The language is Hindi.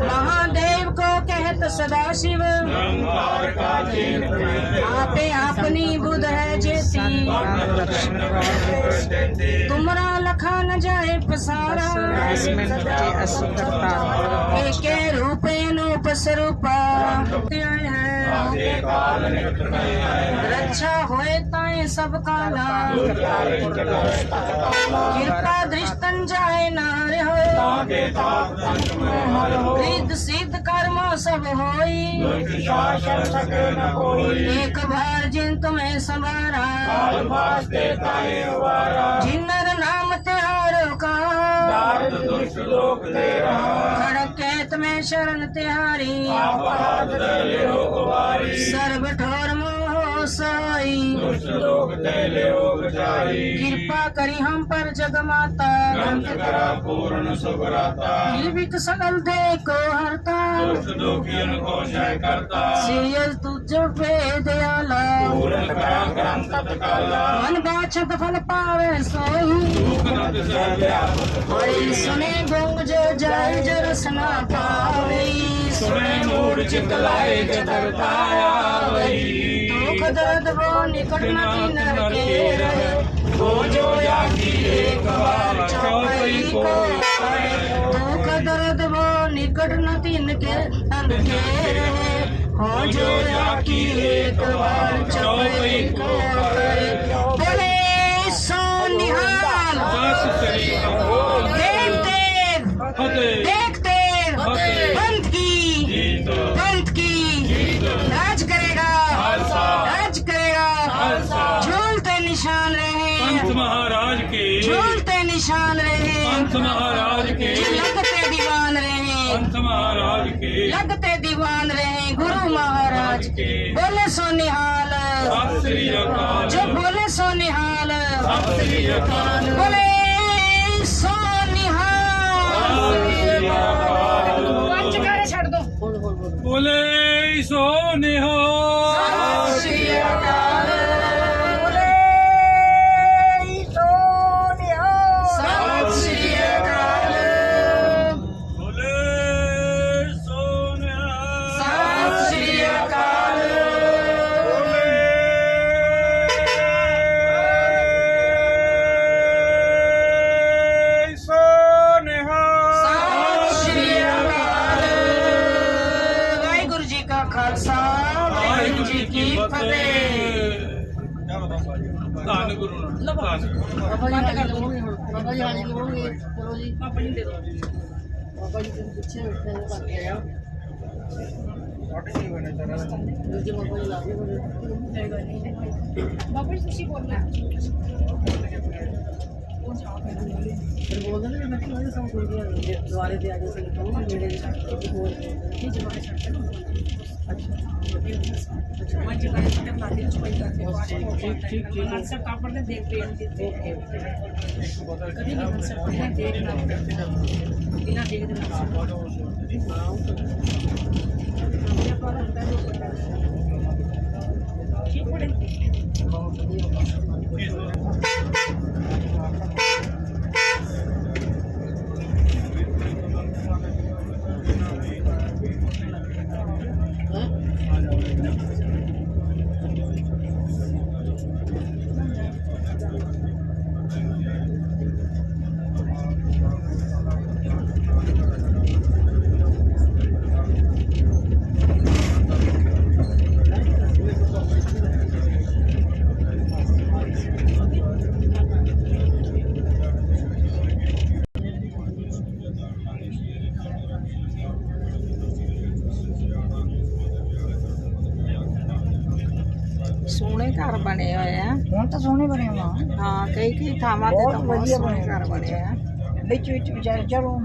महादेव को कहत सदा शिव आपे अपनी बुध है जैसी तुमरा न जाए पसारा। एके रूपे नूप स्वरूपा रक्षा होए ताए सब काला। कृपा दृष्टन जाए नार हो सिद्ध कर्म सब होई। एक बार जिन तुम्हें सवारा। ਲੋਕ ਦੇ ਰਾਮ ਖੜਕੇਤ ਮੈਂ ਸ਼ਰਨ ਤਿਹਾਰੀ। ਆਪ ਹਾਥ ਲਿਓ ਕੁਵਾਰੀ ਸਰਬ ਠੋਰ ਮੋਹ ਸਾਈ। ਦੁਸ਼ਟ ਲੋਕ ਦੇ ਲਿਓ ਵਿਚਾਰੀ ਕਿਰਪਾ ਕਰੀ ਹਮ ਪਰ ਜਗ ਮਾਤਾ। ਗੰਤ ਕਰਾ ਪੂਰਨ ਸੁਖਰਾਤਾ ਜੀਵਿਤ ਸਗਲ ਦੇ ਕੋ ਹਰਤਾ ਦੁਸ਼ਟ ਦੁਖੀਨ ਕੋ ਸ਼ੈ ਕਰਤਾ। ਸਿਰ ਤੁਝੋ ਪੇ ਦਿਆਲਾ ਪੂਰਨ ਕਰਾ ਗ੍ਰੰਥ ਤਤਕਾਲਾ। ਮਨ ਬਾਛਤ ਫਲ ਪਾਵੇ ਸੋਈ ਦੁਖ ਨਦ ਸਹਿ ਹੋਈ। ਸੁਨੇ जो जाय जरसना पावे सुने मूड चित लाए जगताया वही दुख दर्द वो निकट नहीं नर के रहे। वो जो यागी एक बार चौपाई को। दुख दर्द वो निकट न तीन के नर के रहे। हो जो याकी एक बार चौपाई को करे झूलते निशान रहे। पंत महाराज के। लगते दीवान रहे। पंत महाराज के। लगते दीवान रहे गुरु महाराज के। बोले सो निहाल। सत श्री अकाल। जो बोले सो निहाल। सत श्री अकाल। बोले सो निहाल। अकाल। पंच करे छड़ दो। बोले सो निहो ਫਤਿਹ ਧੰਨ ਗੁਰੂ ਨਾਨਕ ਬਾਬਾ ਜੀ ਹਾਜ਼ਰ ਹੋਣਗੇ ਹੁਣ ਬਾਬਾ ਜੀ ਹਾਜ਼ਰ ਹੋਣਗੇ ਚਲੋ ਜੀ ਪਾਪਾ ਜੀ ਦੇ ਦੋ ਬਾਬਾ ਜੀ ਤੁਸੀਂ ਪਿੱਛੇ ਬੈਠੇ ਨੇ ਕਰ ਕੇ ਦੂਜੇ ਬਾਬਾ ਜੀ ਲਾ ਕੇ ਬਾਬਾ ਜੀ, ਤੁਸੀਂ ਬੋਲਣਾ। ਫਿਰ ਬੋਲਦੇ ਨੇ ਮੈਂ ਕਿਹਾ ਸਭ ਕੋਈ ਨਹੀਂ ਦੁਆਰੇ ਤੇ ਆ ਕੇ ਸਹੀ ਤੋਂ ਮੇਰੇ ਹੋਰ ਨਹੀਂ ਜਵਾਬ ਛੱਡ ਕੇ अच्छा अच्छा मैं जगह पे बनाते हैं कोई करते हैं ठीक ठीक ठीक हम सब कापड़ में देख पे ओके कभी नहीं हम सब पहले देख ना बिना देख देना आप बोलो हमने पर होता है ठीक पड़े बहुत बढ़िया ਸੋਹਣੇ ਘਰ ਬਣੇ ਹੋਏ ਆ। ਹੁਣ ਤਾਂ ਸੋਹਣੇ ਬਣੇ ਵਾ ਹਾਂ ਕਈ ਕਈ ਥਾਵਾਂ ਤੇ ਬਹੁਤ ਤਾਂ ਬਹੁਤ ਵਧੀਆ ਸੋਹਣੇ ਬਣੇ ਘਰ ਬਣੇ ਆ। ਵਿੱਚ ਵਿੱਚ ਵਿਚਾਰੇ ਚਲੋ।